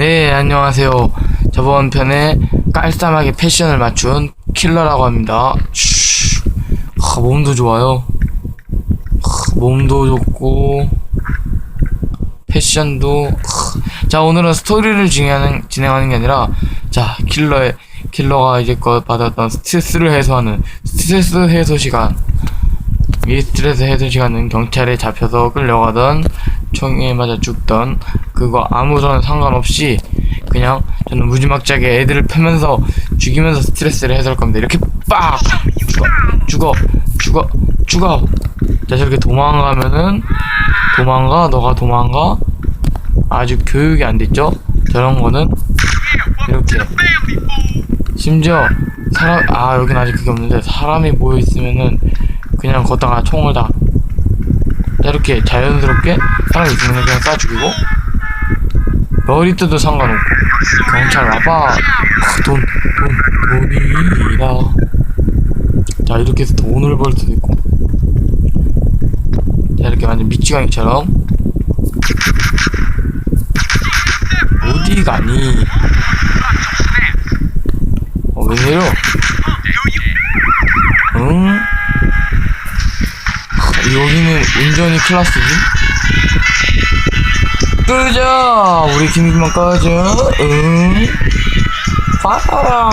네, 안녕하세요. 저번 편에 깔쌈하게 패션을 맞춘 킬러라고 합니다. 슈. 하, 몸도 좋아요. 하, 몸도 좋고, 패션도. 하. 자, 오늘은 스토리를 진행하는, 진행하는 게 아니라, 자, 킬러의, 킬러가 이제껏 받았던 스트레스를 해소하는 스트레스 해소 시간. 이 스트레스 해소 시간은 경찰에 잡혀서 끌려가던 총에 맞아 죽던 그거 아무런 상관없이 그냥 저는 무지막지하게 애들을 패면서 죽이면서 스트레스를 해소할 겁니다. 이렇게 빡! 죽어. 죽어. 죽어. 죽어. 자 저렇게 도망가면은 도망가? 너가 도망가? 아주 교육이 안 됐죠? 저런 거는? 이렇게. 심지어 사람 아 여긴 아직 그게 없는데 사람이 모여 있으면은 그냥 걷다가 총을 다 이렇게 자연스럽게 사람이 있으면 그냥 쏴 죽이고 머리 뜨도 상관없고 경찰 와봐. 돈, 돈, 돈이라. 자 이렇게 해서 돈을 벌 수도 있고. 자 이렇게 완전 미치광이처럼. 어디 가니? 어, 왜 내려? 응? 여기는 운전이 클라스지? 끄자! 우리 김기만 꺼져! 응? 빠라랑!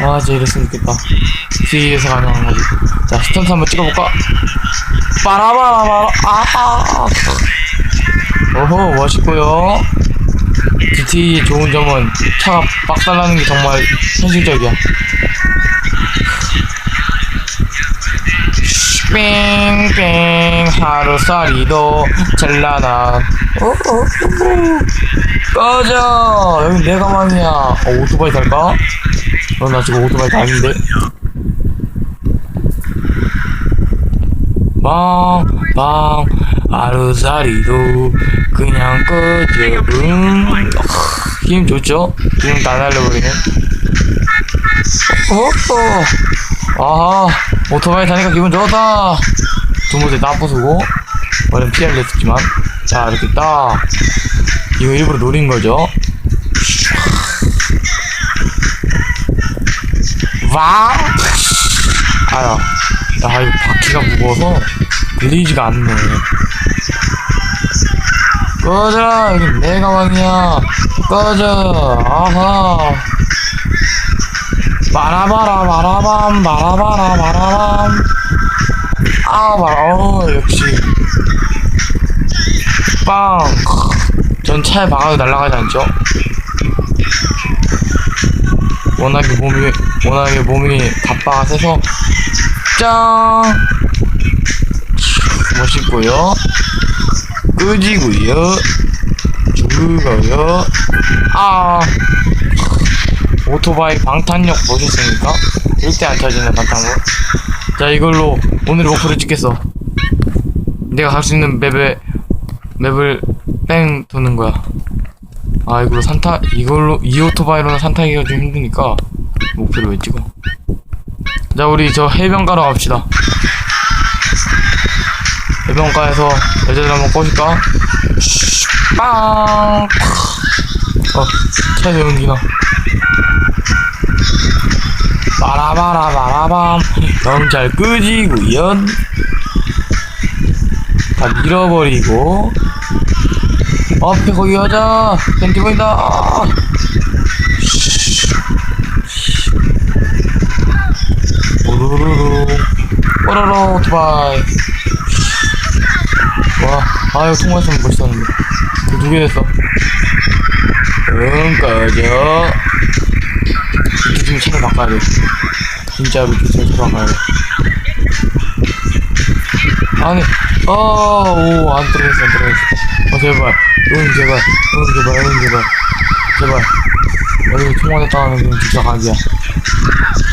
아, 진짜 이랬으면 좋겠다. 뒤에서 가능한 거지. 자, 스턴트 한번 찍어볼까? 빠라바라바라, 아! 오호, 멋있고요 GT의 좋은 점은 차가 빡달나는 게 정말 현실적이야. 뺑뺑 하루살이도 찰나나 오오오 꺼져! 여기 내 가방이야. 어, 오토바이 탈까? 어, 나 지금 오토바이 다니는데. 빵빵 하루살이도 그냥 꺼져 음힘 좋죠? 지금 다 날려버리네. 어허 아하 오토바이 타니까 기분 좋다. 두모대 다 부수고. 원래 피할 냈었지만. 자 이렇게 딱. 이거 일부러 노린 거죠? 와! 아야 야 이거 바퀴가 무거워서 들리지가 않네. 꺼져라 여기 내 가방이야. 꺼져! 아하 바라바라 바라밤 바라바라 바라밤. 아 바라 어 역시. 빵 전 차에 박아도 날아가지 않죠? 워낙에 몸이 워낙에 몸이 갑바가 세서. 짱 멋있고요. 끄지고요. 죽어요. 아 오토바이 방탄력 멋있으니까 절대 안 터지는 방탄으로. 자 이걸로 오늘의 목표를 찍겠어. 내가 갈 수 있는 맵에 맵을 뺑 도는 거야. 아 이걸로 산타 이걸로 이 오토바이로는 산타기가 좀 힘드니까 목표를 왜 찍어? 자 우리 저 해변가로 갑시다. 해변가에서 여자들 한번 꼬실까? 빵! 어, 차에서 연기나 바라바라바라밤. 경찰 끄지구요 다 밀어버리고. 앞에 거기 여자. 팬티 보인다. 오르르르. 오르르 오토바이. 와 아유 통화했으면 멋있었는데. 두 개 됐어. 응 꺼져 차를 바꿔야 돼. 진짜로 차를 바꿔야 돼. 아니 어오안 들어갔어 안 들어갔어. 어 제발. 응 제발. 응 제발 응 제발. 제발. 여기 통화했다 하면 진짜 각이야.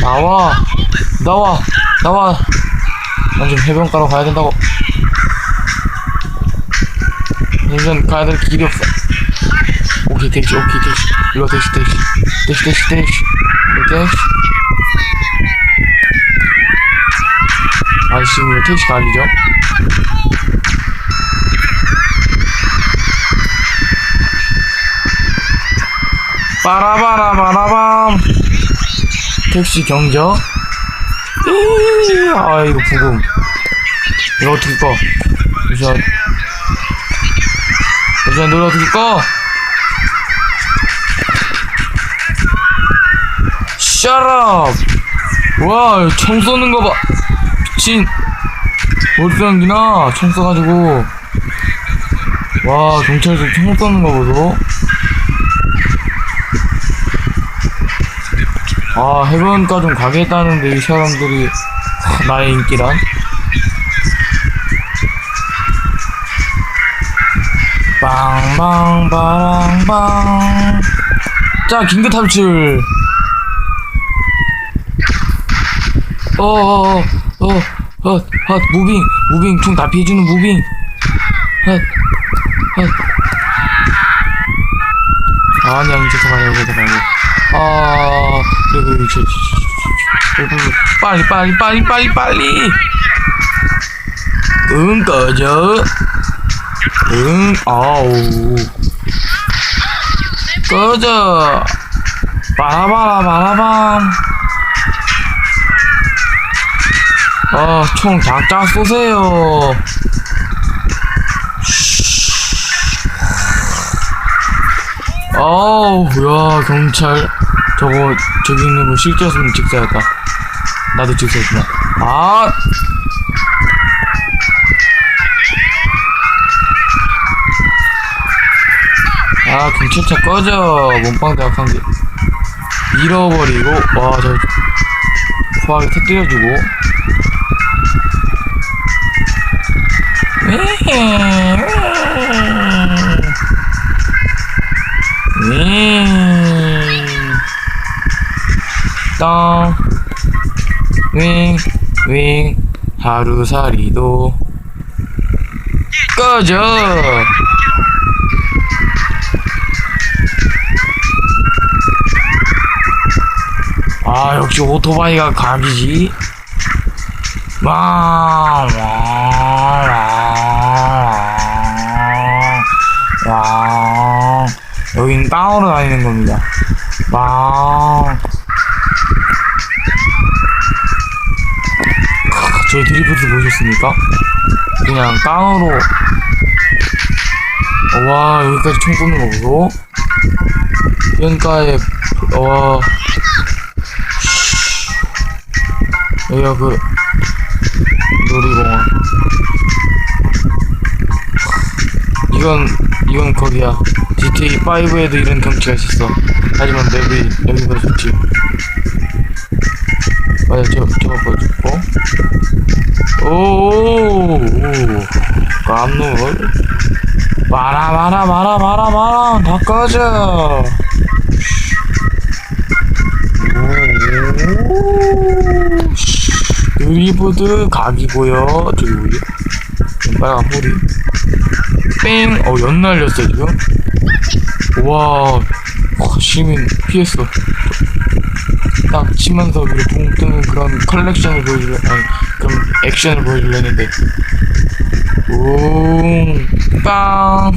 나와. 나와. 나와. 난 지금 해변가로 가야 된다고. 해변 가야 될 길이 없어. 오케이 택시 오케이 택시. 일로 택시 택시. 택시 택시 택시 택시 아저씨 왜 택시 가기죠? 빠라바라바라밤. 택시 경적 이, 아 이거 부금. 이거 어떻게 꺼? 잠시만 잠시만 노래 어떻게 꺼 Up 와, 총 쏘는 거 봐. 미친. 쏘는구나. 총 쏘가지고. 와, 경찰서 총 쏘는 거 보소. 아, 해변가 좀 가겠다는데, 이 사람들이. 하, 나의 인기란? 빵빵바랑빵. 자, 긴급 탈출. 어어어어 헛, 헛, 무빙, 무빙, 총 다 피해주는 무빙. 헛, 헛. 아니, 아니, 저거 말고, 저거 말고. 아, 저, 저, 저, 저, 저, 빨리, 빨리, 빨리, 빨리, 빨리. 응, 꺼져. 응, 아우. 꺼져. 바라바라, 바라밤. 아, 총 작작 쏘세요. 아우, 야, 경찰. 저거, 저기 있는 거 실제였으면 직사였다. 나도 직사였구나. 아! 아, 경찰차 꺼져. 몸빵 대학한 게. 잃어버리고, 와, 저, 소화기 터뜨려주고. 땅, 윙, 윙, 하루살이도 꺼져! 아, 역시 오토바이가 각이지. 왕, 왕, 왕, 왕. 여긴 땅으로 다니는 겁니다. 왕. 크, 저희 드리프트 보셨습니까? 그냥 땅으로. 어, 와, 여기까지 총 쏘는 거 보소. 연가에, 와. 여기가 그, 놀이공원. 이건, 이건 거기야. GTA 5에도 이런 경치가 있었어. 하지만 맵이 여기보다 좋지. 맞아, 저, 저거 보여줄고. 오, 오, 깜놀. 마라, 마라, 마라, 마라, 마라, 다 꺼져. 드리브드 각이고요. 저기 뭐지? 빨간 머리. 뺑! 어, 연 날렸어, 지금. 와, 어, 시민 피했어. 딱 치면서 위로 붕 뜨는 그런 컬렉션을 보여줄래, 아니, 그런 액션을 보여줄려 했는데. 웅, 빵!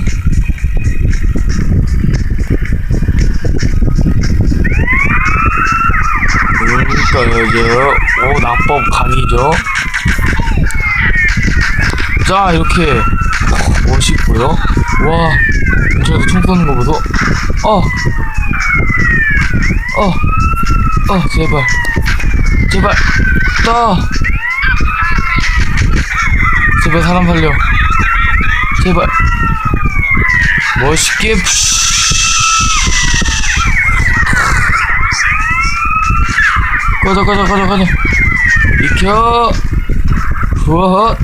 그러니까요, 오, 낙법 강이죠. 자, 이렇게 멋있고요. 와, 저도 총 쏘는 거 보소. 어, 어, 어, 제발, 제발, 떠. 제발 사람 살려. 제발. 멋있게. 푸쉬. 꺼져, 꺼져, 꺼져. 비켜. 우와,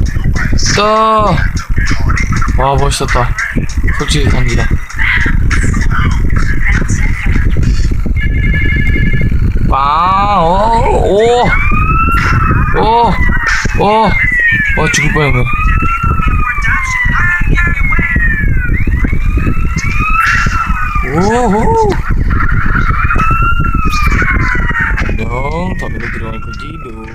떠. 와, 멋있었다. 솔직히 간지다. 빵, 오, 오, 오, 오, 와, 죽을 뻔했네. 오호. tertidur